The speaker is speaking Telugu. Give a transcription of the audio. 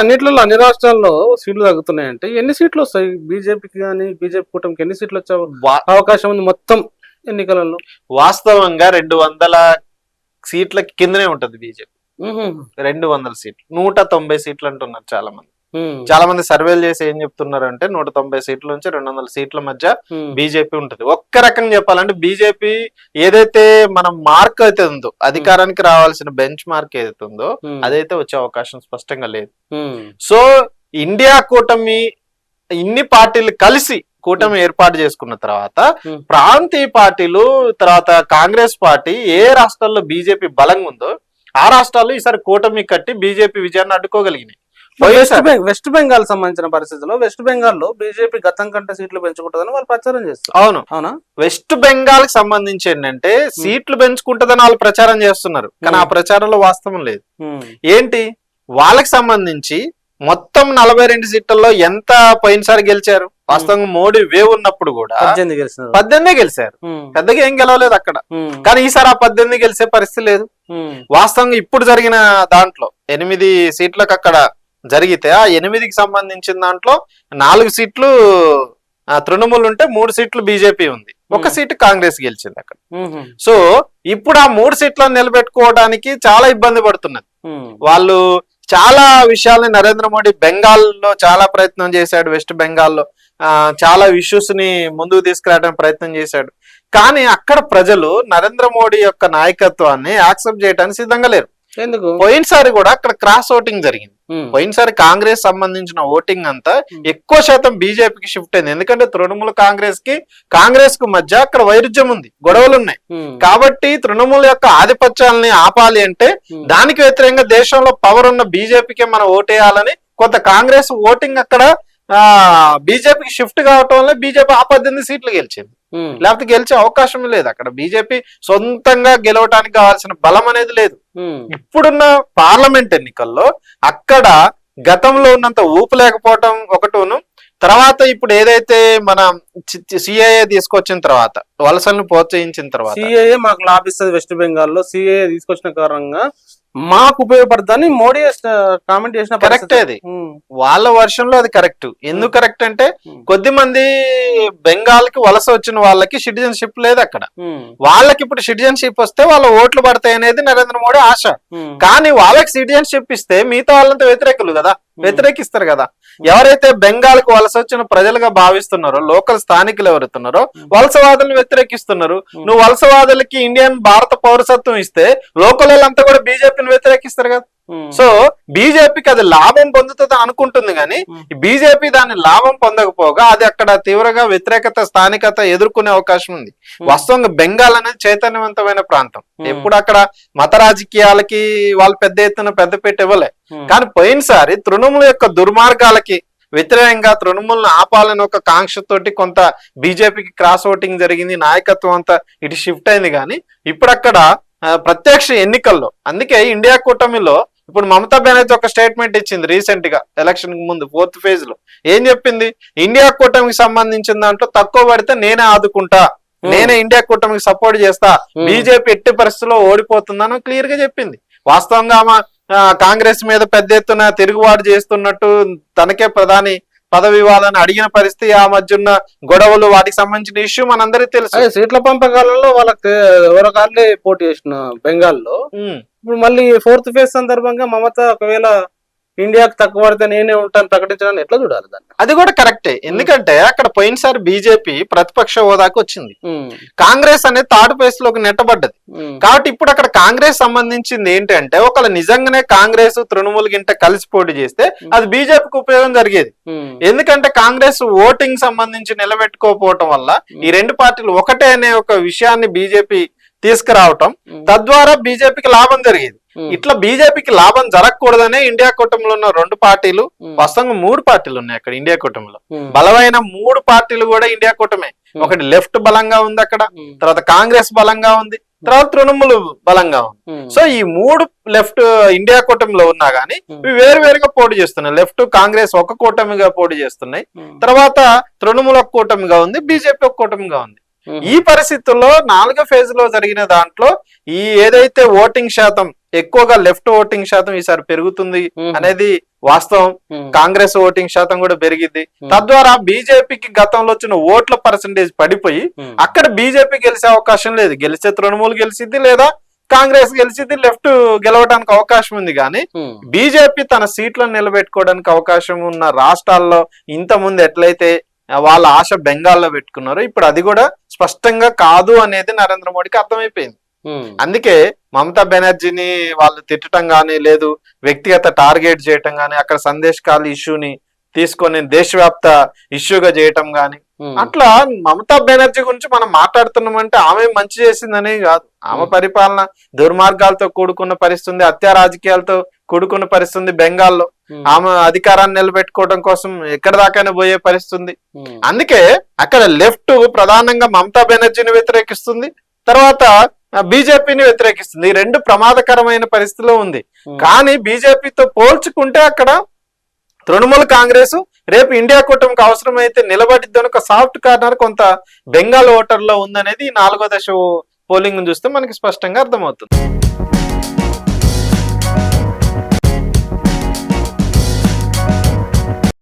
అన్నిట్లో అన్ని రాష్ట్రాల్లో సీట్లు తగ్గుతున్నాయంటే ఎన్ని సీట్లు వస్తాయి బీజేపీకి కానీ బీజేపీ కూటమికి ఎన్ని సీట్లు వచ్చే అవకాశం ఉంది మొత్తం ఎన్నికలలో వాస్తవంగా రెండు వందల సీట్ల కిందనే ఉంటది బీజేపీ. రెండు వందల సీట్లు నూట తొంభై సీట్లు అంటున్నారు చాలా మంది. చాలా మంది సర్వేలు చేసి ఏం చెప్తున్నారు అంటే నూట తొంభై సీట్ల నుంచి రెండు వందల సీట్ల మధ్య. బీజేపీ ఉంటది ఒక్క రకంగా చెప్పాలంటే బీజేపీ ఏదైతే మనం మార్క్ అయితే ఉందో అధికారానికి రావాల్సిన బెంచ్ మార్క్ ఏదైతే ఉందో. అదైతే వచ్చే అవకాశం స్పష్టంగా లేదు. సో ఇండియా కూటమి ఇన్ని పార్టీలు కలిసి కూటమి ఏర్పాటు చేసుకున్న తర్వాత. ప్రాంతీయ పార్టీలు తర్వాత కాంగ్రెస్ పార్టీ ఏ రాష్ట్రాల్లో బీజేపీ బలంగా ఉందో ఆ రాష్ట్రాల్లో ఈసారి కూటమి కట్టి బీజేపీ విజయాన్ని అడ్డుకోగలిగినాయి వెస్ట్ బెంగాల్ వెస్ట్ బెంగాల్ సంబంధించిన పరిస్థితుల్లో వెస్ట్ బెంగాల్లో బీజేపీ గతం కంటే సీట్లు పెంచుకుంటుందని వాళ్ళు ప్రచారం చేస్తారు అవును. అవునా? వెస్ట్ బెంగాల్కి సంబంధించి ఏంటంటే సీట్లు పెంచుకుంటుందని వాళ్ళు ప్రచారం చేస్తున్నారు. కానీ ఆ Hmm. ప్రచారంలో వాస్తవం లేదు. ఉమ్. ఏంటి? వాళ్ళకి సంబంధించి మొత్తం నలభై రెండు సీట్లలో ఎంత పోయినసారి గెలిచారు? వాస్తవంగా మోడీ వేవ్ ఉన్నప్పుడు కూడా పద్దెనిమిది గెలిచారు. పెద్దగా ఏం గెలవలేదు అక్కడ. కానీ ఈసారి ఆ పద్దెనిమిది గెలిచే పరిస్థితి లేదు. వాస్తవంగా ఇప్పుడు జరిగిన దాంట్లో ఎనిమిది సీట్లకు అక్కడ జరిగితే ఆ ఎనిమిదికి సంబంధించిన దాంట్లో నాలుగు సీట్లు తృణమూల్ ఉంటే మూడు సీట్లు బీజేపీ ఉంది ఒక. సీటు కాంగ్రెస్ గెలిచింది అక్కడ. సో ఇప్పుడు ఆ మూడు సీట్లను నిలబెట్టుకోవడానికి చాలా ఇబ్బంది పడుతున్నది. వాళ్ళు చాలా విషయాల్ని నరేంద్ర మోడీ బెంగాల్లో చాలా ప్రయత్నం చేశాడు వెస్ట్ బెంగాల్లో ఆ, చాలా ఇష్యూస్ని ముందుకు తీసుకురావడానికి ప్రయత్నం చేశాడు కానీ అక్కడ ప్రజలు నరేంద్ర మోడీ యొక్క నాయకత్వాన్ని యాక్సెప్ట్ చేయడానికి సిద్ధంగా లేరు ఎందుకు పోయినసారి కూడా అక్కడ క్రాస్ ఓటింగ్ జరిగింది. పోయినసారి కాంగ్రెస్ సంబంధించిన ఓటింగ్ అంతా ఎక్కువ శాతం బీజేపీకి షిఫ్ట్ అయింది ఎందుకంటే తృణమూల్ కాంగ్రెస్కి కాంగ్రెస్కు మధ్య అక్కడ వైరుధ్యం ఉంది గొడవలు ఉన్నాయి ఉమ్. కాబట్టి తృణమూల్ యొక్క ఆధిపత్యాలని ఆపాలి అంటే. దానికి వ్యతిరేకంగా దేశంలో పవర్ ఉన్న బీజేపీకి మనం ఓటేయాలని కొంత కాంగ్రెస్ ఓటింగ్ అక్కడ ఆ బీజేపీకి షిఫ్ట్ కావటం వల్ల బీజేపీ ఆ పద్దెనిమిది సీట్లు గెలిచింది. లేకపోతే గెలిచే అవకాశం లేదు. అక్కడ బీజేపీ సొంతంగా గెలవడానికి కావాల్సిన బలం అనేది లేదు. ఇప్పుడున్న పార్లమెంట్ ఎన్నికల్లో అక్కడ గతంలో ఉన్నంత ఊపు లేకపోవటం ఒకటును తర్వాత ఇప్పుడు ఏదైతే మన సిఐఏ తీసుకొచ్చిన తర్వాత వలసలను ప్రోత్సహించిన తర్వాత సిఏఏ మాకు లాభిస్తుంది వెస్ట్ బెంగాల్లో సిఏఏ తీసుకొచ్చిన కారణంగా మాకు ఉపయోగపడుతుందని మోడీ కామెంట్ చేసిన కరెక్టే. అది. వాళ్ళ వర్షంలో అది కరెక్ట్ ఎందుకు కరెక్ట్ అంటే. కొద్ది మంది బెంగాల్కి వలస వచ్చిన వాళ్ళకి సిటిజన్షిప్ లేదు అక్కడ. వాళ్ళకి ఇప్పుడు సిటిజన్షిప్ వస్తే వాళ్ళ ఓట్లు పడతాయి అనేది నరేంద్ర మోడీ ఆశ. కానీ వాళ్ళకి సిటిజన్షిప్ ఇస్తే మిగతా వాళ్ళంతా వ్యతిరేకులు కదా వ్యతిరేకిస్తారు కదా ఎవరైతే బెంగాల్కు వలస వచ్చిన ప్రజలుగా భావిస్తున్నారో లోకల్ స్థానికులు ఎవరుతున్నారో వలసవాదులను వ్యతిరేకిస్తున్నారు. నువ్వు వలసవాదులకి ఇండియన్ భారత పౌరసత్వం ఇస్తే లోకల్ వాళ్ళంతా కూడా బీజేపీని వ్యతిరేకిస్తారు కదా. సో బీజేపీకి అది లాభం పొందుతుంది అనుకుంటుంది కానీ Hmm. బీజేపీ దాన్ని లాభం పొందకపోగా అది అక్కడ తీవ్రంగా వ్యతిరేకత స్థానికత ఎదుర్కొనే అవకాశం ఉంది ఉమ్. వాస్తవంగా బెంగాల్ అనేది చైతన్యవంతమైన ప్రాంతం Hmm. ఎప్పుడు అక్కడ మత రాజకీయాలకి వాళ్ళు పెద్ద ఎత్తున పెద్దపీట ఇవ్వలే. కానీ పోయినసారి తృణమూల యొక్క దుర్మార్గాలకి వ్యతిరేకంగా తృణమూలను ఆపాలని ఒక కాంక్షతోటి కొంత బీజేపీకి క్రాస్ ఓటింగ్ జరిగింది నాయకత్వం అంతా ఇటు షిఫ్ట్ అయింది కానీ ఇప్పుడు అక్కడ ప్రత్యక్ష ఎన్నికల్లో అందుకే ఇండియా కూటమిలో ఇప్పుడు మమతా బెనర్జీ ఒక స్టేట్మెంట్ ఇచ్చింది రీసెంట్గా ఎలక్షన్ ముందు ఫోర్త్ ఫేజ్లో. ఏం చెప్పింది? ఇండియా కూటమికి సంబంధించిన దాంట్లో తక్కువ పడితే నేనే ఆదుకుంటా నేనే ఇండియా కూటమికి సపోర్ట్ చేస్తా. బీజేపీ ఎట్టి పరిస్థితుల్లో ఓడిపోతుందని క్లియర్గా చెప్పింది. వాస్తవంగా కాంగ్రెస్ మీద పెద్ద ఎత్తున తిరుగుబాటు చేస్తున్నట్టు తనకే ప్రధాని పదవి ఇవ్వాలని అడిగిన పరిస్థితి ఆ మధ్య ఉన్న గొడవలు వాటికి సంబంధించిన ఇష్యూ మనందరికీ తెలుసు. సీట్ల పంపకాలలో వాళ్ళకి ఎవరకాళ్ళే పోటీ చేసిన బెంగాల్లో. ఇప్పుడు మళ్ళీ ఫోర్త్ ఫేజ్ సందర్భంగా మమత ఒకవేళ ఇండియాకి తక్కువ పడితే నేనే ఉంటాను ప్రకటించడానికి ఎట్లా చూడాలి దాన్ని? అది కూడా కరెక్టే. ఎందుకంటే అక్కడ పోయినసారి బీజేపీ ప్రతిపక్ష హోదాకి వచ్చింది. కాంగ్రెస్ అనేది థర్డ్ ప్లేస్లోకి నెట్టబడ్డది. కాబట్టి ఇప్పుడు అక్కడ కాంగ్రెస్ సంబంధించింది ఏంటంటే ఒకవేళ నిజంగానే కాంగ్రెస్ తృణమూల్ గింట కలిసి పోటీ చేస్తే అది బీజేపీకి ఉపయోగం జరిగేది. ఎందుకంటే కాంగ్రెస్ ఓటింగ్ సంబంధించి నిలబెట్టుకోకపోవటం వల్ల ఈ రెండు పార్టీలు ఒకటే అనే ఒక విషయాన్ని బీజేపీ తీసుకురావటం. తద్వారా బీజేపీకి లాభం జరిగేది. ఇట్లా బీజేపీకి లాభం జరగకూడదనే ఇండియా కూటమిలో ఉన్న రెండు పార్టీలు ఉమ్. వాస్తవంగా మూడు పార్టీలు ఉన్నాయి అక్కడ ఇండియా కూటమిలో. బలమైన మూడు పార్టీలు కూడా ఇండియా కూటమే ఒకటి లెఫ్ట్ బలంగా ఉంది అక్కడ. తర్వాత కాంగ్రెస్ బలంగా ఉంది తర్వాత తృణమూలు బలంగా ఉంది. సో ఈ మూడు లెఫ్ట్ ఇండియా కూటమిలో ఉన్నా గానీ. ఇవి వేరు వేరుగా పోటీ చేస్తున్నాయి లెఫ్ట్ కాంగ్రెస్ ఒక కూటమిగా పోటీ చేస్తున్నాయి. తర్వాత తృణమూల ఒక కూటమిగా ఉంది బీజేపీ ఒక కూటమిగా ఉంది. ఈ పరిస్థితుల్లో నాలుగో ఫేజ్లో జరిగిన దాంట్లో ఈ ఏదైతే ఓటింగ్ శాతం ఎక్కువగా లెఫ్ట్ ఓటింగ్ శాతం ఈసారి పెరుగుతుంది అనేది వాస్తవం. కాంగ్రెస్ ఓటింగ్ శాతం కూడా పెరిగింది తద్వారా బీజేపీకి గతంలో వచ్చిన ఓట్ల పర్సంటేజ్ పడిపోయి అక్కడ బీజేపీ గెలిచే అవకాశం లేదు. గెలిచే తృణమూలు గెలిచిద్ది లేదా కాంగ్రెస్ గెలిచిద్ది లెఫ్ట్ గెలవడానికి అవకాశం ఉంది కానీ బీజేపీ తన సీట్లను నిలబెట్టుకోవడానికి అవకాశం ఉన్న రాష్ట్రాల్లో ఇంత ముందు ఎట్లయితే వాళ్ళ ఆశ బెంగాల్లో పెట్టుకున్నారో. ఇప్పుడు అది కూడా స్పష్టంగా కాదు అనేది నరేంద్ర మోడీకి అర్థమైపోయింది. అందుకే మమతా బెనర్జీని వాళ్ళు తిట్టడం కానీ లేదు వ్యక్తిగత టార్గెట్ చేయటం కానీ అక్కడ సందేశ్ కాల్ ఇష్యూని తీసుకొని దేశవ్యాప్త ఇష్యూగా చేయటం కానీ అట్లా మమతా బెనర్జీ గురించి మనం మాట్లాడుతున్నామంటే ఆమె మంచి చేసిందనే కాదు. ఆమె. పరిపాలన దుర్మార్గాలతో కూడుకున్న పరిస్థితి హత్యా రాజకీయాలతో కూడుకున్న పరిస్థితి బెంగాల్లో. ఆమె అధికారాన్ని నిలబెట్టుకోవడం కోసం ఎక్కడి దాకానే పోయే పరిస్థితి ఉమ్, అందుకే అక్కడ లెఫ్ట్ ప్రధానంగా మమతా బెనర్జీని వ్యతిరేకిస్తుంది తర్వాత బీజేపీని వ్యతిరేకిస్తుంది. ఈ రెండు ప్రమాదకరమైన పరిస్థితిలో ఉంది. ఉమ్, కానీ బీజేపీతో పోల్చుకుంటే అక్కడ తృణమూల్ కాంగ్రెస్ రేపు ఇండియా కూటమికి అవసరమైతే నిలబడిద్దని ఒక సాఫ్ట్ కార్నర్ కొంత బెంగాల్ ఓటర్లో ఉందనేది ఈ నాలుగో దశ పోలింగ్ చూస్తే మనకి స్పష్టంగా అర్థమవుతుంది.